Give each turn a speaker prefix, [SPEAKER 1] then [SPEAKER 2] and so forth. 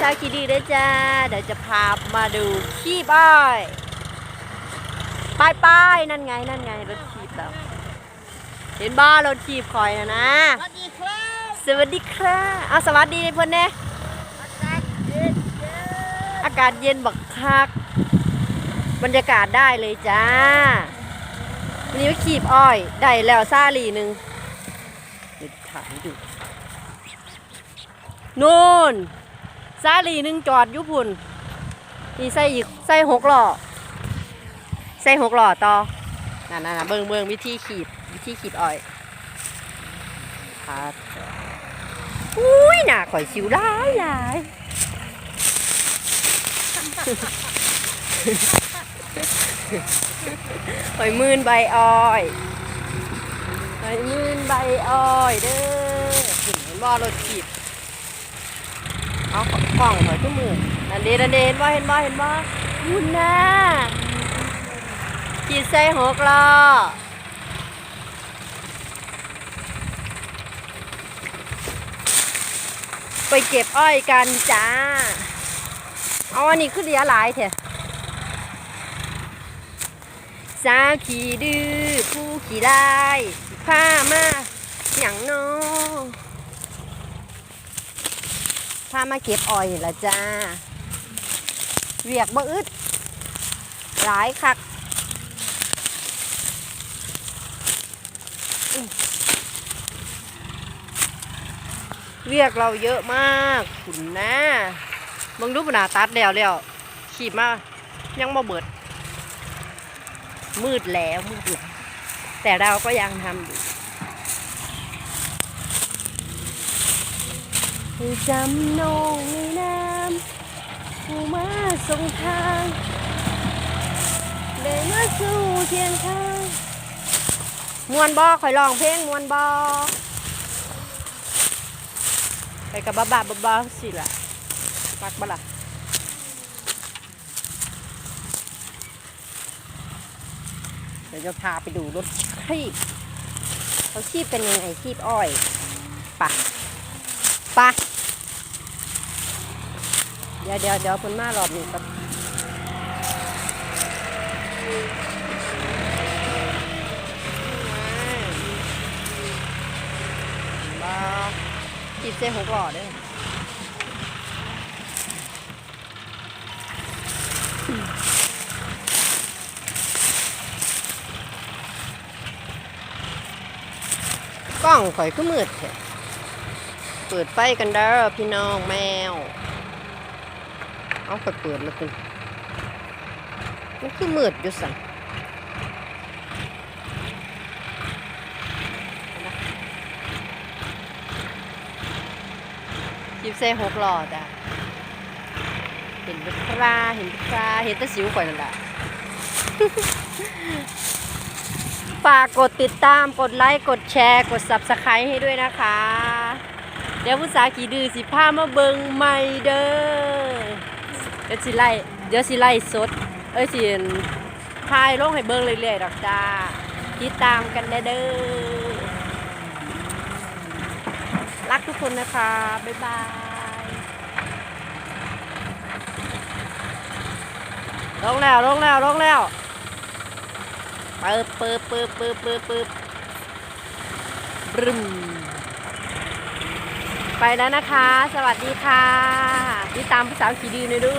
[SPEAKER 1] สาวขี่ดีด้วยจ้า เดี๋ยวจะพามาดูขี้บ้อยป้ายป้ายนั่นไง นั่นไงรถขีบเราเห็นบ้ารถขีบคอยนะนะ
[SPEAKER 2] สวัสดีครับ
[SPEAKER 1] สวัสดีครับเอาสวัสดีเพื่อนเน่
[SPEAKER 2] อากาศเย็น
[SPEAKER 1] อากาศเย็นบักคัก บรรยากาศได้เลยจ้า วันนี้ว่าขีบอ้อย ได้แล้วซาลีหนึ่งเดี๋ยวถ่ายดูนู่น ซาลีหนึ่งจอดอยุพุ่นนี่ใส่อีกใส่หกหล้อใส่หกหล้อต่อนั่นๆเบิ่งเบิ่งวิธีขีบวิธีขีบอ้อยครับอุ้ยหน้าข่อยสิวร้ายหลายหอยมื่นใบอ้อยหอยมื่นใบอ้อยเด้อเห็นบ่รถขีบ เอากล่องหอยทุกมือนันเดนันเดเห็นบ่เห็นบ่เห็นบ่คุณน่ะขีดใส่หกล้อไปเก็บอ้อยกันจ้า เอาอันนี้คือเหลียหลายเถอะสาวขี่ดื้อผู้ขี่ได้ผ้ามาอย่างน้อ ผ้ามาเก็บอ้อยละจ้า เวียกบ่อึดหลายคักเวียกเราเยอะมากคุณนะมึงดูปนาตัดแล้วแล้วขีบมายังบ่เบิด มืดแล้วมืดแล้วแต่เราก็ยังทำอยู่ จำนงในน้ำผู้มาส่งทางได้มาสู่เทียงทางมวนบอคอยร้องเพลงมวนบอไปกับบ้าบ้าบ้าสิล่ะปักบ้าล่ะเดี๋ยวจะพาไปดูรถคีบเขาคีบเป็นยังไงคีบอ้อยปะปะ ดี๋ยวเดี๋ยวเดี๋ยวคุณมารอบนี้ครับมาคีบเส้นหกหล่อด้วยกล้องข่อยก็มืดแท้เปิดไฟกันเด้อพี่น้องแมว เอาข่อยเปิดแล้วคุณมันคือมืดอยู่สั่นยิบเซ่หกหลอดอะ เห็นปลาเห็นปลาเห็นตะสิวข่อยนั่นแหละฝากกดติดตาม กดไลค์ กดแชร์ กด subscribe ให้ด้วยนะคะ เดี๋ยวผู้สาขี่ดื้อสิพามาเบิงใหม่เด้อ ดี๋ยวสิไล่เดี๋ยวสิไล่สด เอ้ยสิพายลงให้เบิงเรื่อยๆดอกจ้าติดตามกันได้เด้อรักทุกคนนะคะ บ๊ายบายลงแล้วลงแล้วลงแล้วเปิบเปิบเปิบเปิบเปิบเปิบปรึม ไปแล้วนะคะ สวัสดีค่ะติดตามภาษาขี่ดีหน่อยดู